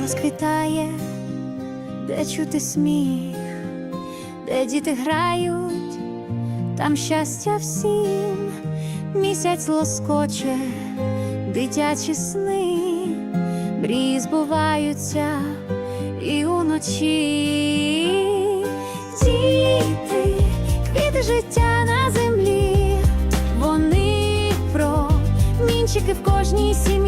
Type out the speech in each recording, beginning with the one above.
розквітає, де чути сміх, де діти грають, там щастя всім, місяць лоскоче, дитячі сни, мрії збуваються і уночі. Діти, квіти життя на землі, вони про мінчики в кожній сім'ї.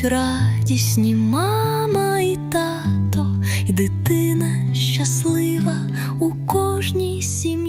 будуть радісні мама і тато, і дитина щаслива у кожній сім'ї.